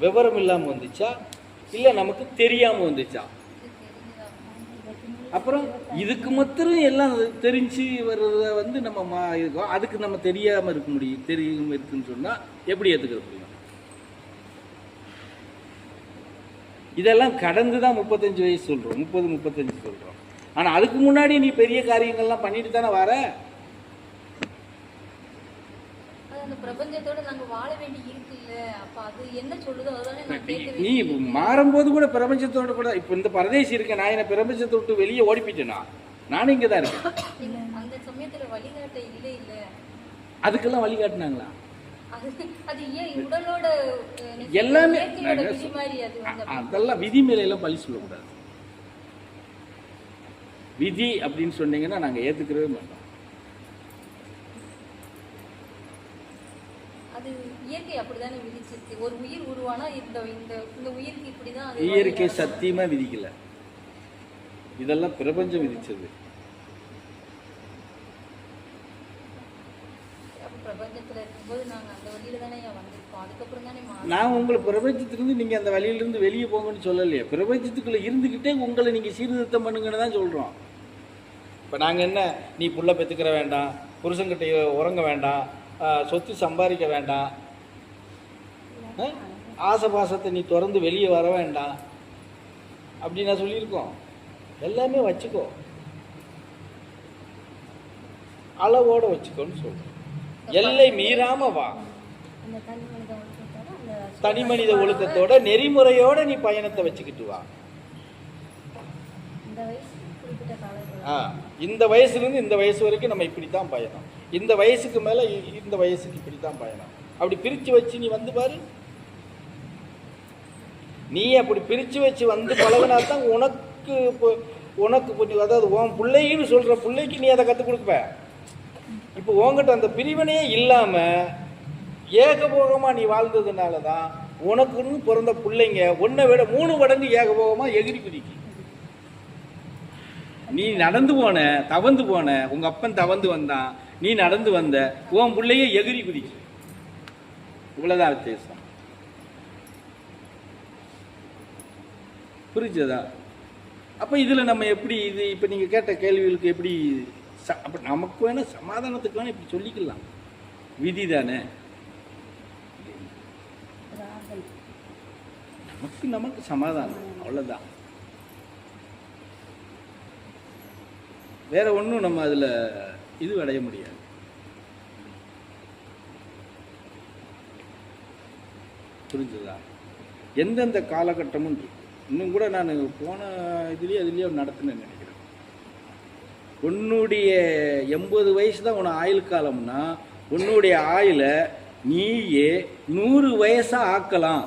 விவரம் இல்லாமல் வந்துச்சா? இல்லை நமக்கு தெரியாமல் வந்துச்சா? அப்புறம் இதுக்கு மாத்திரம் எல்லாம் தெரிஞ்சு வர்றத வந்து நம்ம மா இருக்கோம் அதுக்கு நம்ம தெரியாமல் இருக்க முடியும். தெரியாமல் இருக்குன்னு சொன்னால் எப்படி ஏற்றுக்க முடியும்? இதெல்லாம் கடந்து தான் முப்பத்தஞ்சு வயசு சொல்கிறோம் முப்பது முப்பத்தஞ்சு சொல்கிறோம் ஆனால் அதுக்கு முன்னாடி நீ பெரிய காரியங்கள்லாம் பண்ணிட்டு தானே வர? அந்த பிரபஞ்சத்தோட நாங்க வாழ வேண்டி இருக்குல்ல? அப்ப அது என்ன சொல்லுதோ அதுதானே நான் கேட்க நீ மாறும்போது கூட பிரபஞ்சத்தோட கூட இப்போ இந்த பரதேசி இருக்கேன் நான் என்ன பிரபஞ்சத்தை விட்டு வெளியே ஓடி போயிட்டேனா நானும் இங்கே தான் இருக்கேன் அந்த சமயத்துல வழிகாட்ட இல்ல இல்ல. அதுக்கெல்லாம் வழிகாட்டினாங்களா? எல்லாமே அதெல்லாம் விதிமுறையெல்லாம் பழி சொல்லக்கூடாது. விதி அப்படின்னு சொன்னீங்கன்னா நாங்கள் ஏற்றுக்கிறவே மாட்டோம். அது இயற்கை அப்படிதானே விதிச்சிருக்கு. ஒரு உயிர் உருவானா இந்த இந்த இந்த உயிருக்கு இப்படிதான் இயற்கை வழி சத்தியமாக விதிக்கல. இதெல்லாம் பிரபஞ்சம் விதிச்சது. நான் உங்களை பிரபஞ்சத்திலிருந்து நீங்கள் அந்த வழியிலிருந்து வெளியே போங்கன்னு சொல்லலையே. பிரபஞ்சத்துக்குள்ளே இருந்துக்கிட்டே உங்களை நீங்கள் சீர்திருத்தம் பண்ணுங்கன்னு தான் சொல்கிறோம் இப்போ நாங்கள் என்ன? நீ புள்ள பெற்றுக்கிற வேண்டாம் புருஷன்கிட்ட உறங்க வேண்டாம் சொத்து சம்பாதிக்க வேண்டாம்? ஆசை பாசத்தை நீ திறந்து வெளியே வர வேண்டாம். அப்படி நான் சொல்லியிருக்கோம். எல்லாமே வச்சுக்கோ. அளவோட வச்சுக்கோன்னு சொல்கிறேன் எல்லை மீறாம வா. தனி மனித ஒழுக்கத்தோட நெறிமுறையோட நீ பயணத்தை வச்சுக்கிட்டு வா. இந்த வயசுலேருந்து இந்த வயசு வரைக்கும் நம்ம இப்படி தான் பயணம். இந்த வயசுக்கு மேலே இந்த வயசுக்கு இப்படி தான் பயணம். அப்படி பிரித்து வச்சு நீ வந்து பாரு. நீ அப்படி பிரித்து வச்சு வந்து பழகினா தான் உனக்கு இப்போ உனக்கு கொஞ்சம் அதாவது உன் பிள்ளைன்னு சொல்கிற பிள்ளைக்கு நீ அதை கற்றுக் கொடுப்ப. இப்போ உங்ககிட்ட அந்த பிரிவினையே இல்லாமல் ஏகபோகமாக நீ வாழ்ந்ததுனால தான் உனக்குன்னு பிறந்த பிள்ளைங்க ஒன்றை விட மூணு மடங்கு ஏகபோகமாக எகிரி பிடிக்கும் நீ நடந்து போன தவந்து போன உங்கள் அப்பன் தவந்து வந்தான். நீ நடந்து வந்த உன் பிள்ளைய எகிரி குதிச்சு இவ்வளோதான் வித்தியாசம். புரிஞ்சதா? அப்ப இதுல நம்ம எப்படி இது இப்ப நீங்க கேட்ட கேள்விகளுக்கு எப்படி ச- அப்ப நமக்கு வேணா சமாதானத்துக்கு வேணா இப்படி சொல்லிக்கலாம். விதி தானே? நமக்கு நமக்கு சமாதானம். அவ்வளவுதான். வேற ஒன்றும் நம்ம அதில் இது அடைய முடியாது. புரிஞ்சுதா? எந்தெந்த காலகட்டமும் இன்னும் கூட நான் போன இதுலேயே அதுலேயே நடத்தினேன்னு நினைக்கிறேன். உன்னுடைய எண்பது வயசு தான் உன ஆயுள் காலம்னா உன்னுடைய ஆயுளை நீயே நூறு வயசாக ஆக்கலாம்.